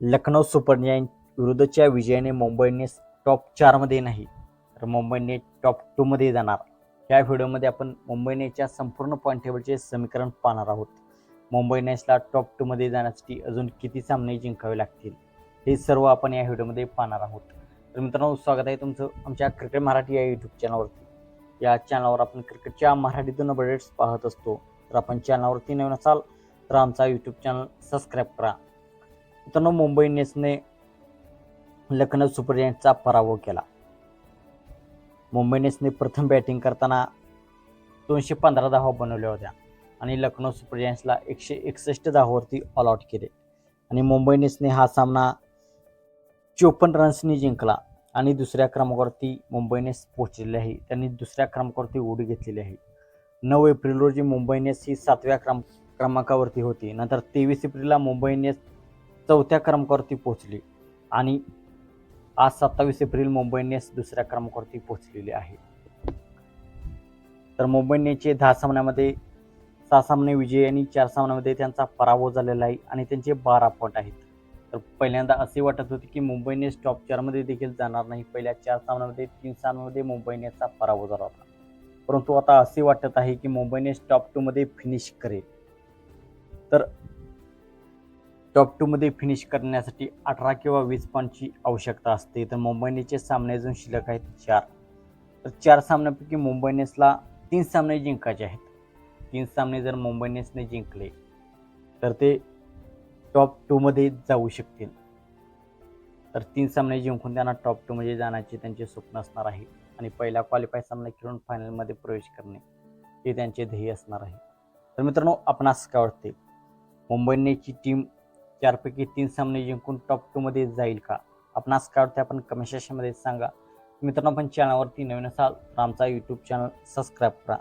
Lucknow super giant विरुद्धच्या विजयाने मुंबईने टॉप चारमध्ये नाही तर मुंबईने टॉप टूमध्ये जाणार. या व्हिडिओमध्ये आपण मुंबईनेच्या संपूर्ण पॉईंट टेबलचे समीकरण पाहणार आहोत. मुंबई इंडियन्सला टॉप टूमध्ये जाण्यासाठी अजून किती सामने जिंकावे लागतील हे सर्व आपण या व्हिडिओमध्ये पाहणार आहोत. तर मित्रांनो स्वागत आहे तुमचं आमच्या क्रिकेट मराठी या यूट्यूब चॅनलवरती या चॅनलवर आपण क्रिकेटच्या मराठीतून अपडेट्स पाहत असतो. तर आपण चॅनलवरती नवीन असाल तर आमचा यूट्यूब चॅनल सबस्क्राईब करा. मित्रांनो मुंबई इंडियन्सने लखनौ सुपर जायंट्सचा पराभव केला. मुंबई इंडियन्सने प्रथम बॅटिंग करताना दोनशे पंधरा धावा बनवल्या होत्या आणि लखनौ सुपर जायंट्सला एकशे एकसष्ट धावावरती ऑल आउट केले. आणि मुंबई इंडियन्सने हा सामना चोपन्न रन्सनी जिंकला आणि दुसऱ्या क्रमांकावरती मुंबई इंडियन्स पोहोचलेली आहे. त्यांनी दुसऱ्या क्रमांकावरती उडी घेतलेली आहे. नऊ एप्रिल रोजी मुंबई इंडियन्स ही सातव्या क्रम क्रमांकावरती होती. नंतर तेवीस एप्रिलला मुंबई इंडियन्स चौथ्या क्रमांकावरती पोहोचली आणि आज सत्तावीस एप्रिल मुंबई इंडियन्स दुसऱ्या क्रमांकावरती पोहोचलेली आहे. तर मुंबई इंडियन्सचे दहा सामन्यामध्ये सहा सामने विजय आणि चार सामन्यामध्ये त्यांचा पराभव झालेला आहे आणि त्यांचे बारा पट आहेत. तर पहिल्यांदा असे वाटत होते की मुंबई इंडियन्स टॉप चारमध्ये देखील जाणार नाही. पहिल्या चार सामन्यामध्ये तीन सामन्यामध्ये मुंबई इंडियन्सचा पराभव झाला होता. परंतु आता असे वाटत आहे की मुंबई इंडियन्स टॉप टूमध्ये फिनिश करेल. तर टॉप टूमध्ये फिनिश करण्यासाठी अठरा किंवा वीस पॉईंटची आवश्यकता असते. तर मुंबई इंडियन्सचे सामने अजून शिल्लक आहेत चार. तर चार सामन्यापैकी मुंबई इंडियन्सला तीन सामने जिंकायचे आहेत. तीन सामने जर मुंबई इंडियन्सने जिंकले तर ते टॉप टूमध्ये जाऊ शकतील. तर तीन सामने जिंकून त्यांना टॉप टूमध्ये जाण्याचे त्यांचे स्वप्न असणार आहे. आणि पहिला क्वालिफाय सामना खेळून फायनलमध्ये प्रवेश करणे हे त्यांचे ध्येय असणार आहे. तर मित्रांनो आपणास काय वाटते मुंबईनेची टीम चारपैकी तीन सामने जिंकून टॉप टूमध्ये जाईल का? आपणास काय वाटते आपण कमेंट सेक्शनमध्ये सांगा. मित्रांनो आपण चॅनलवरती नवीन असाल तर आमचा यूट्यूब चॅनल सबस्क्राईब करा.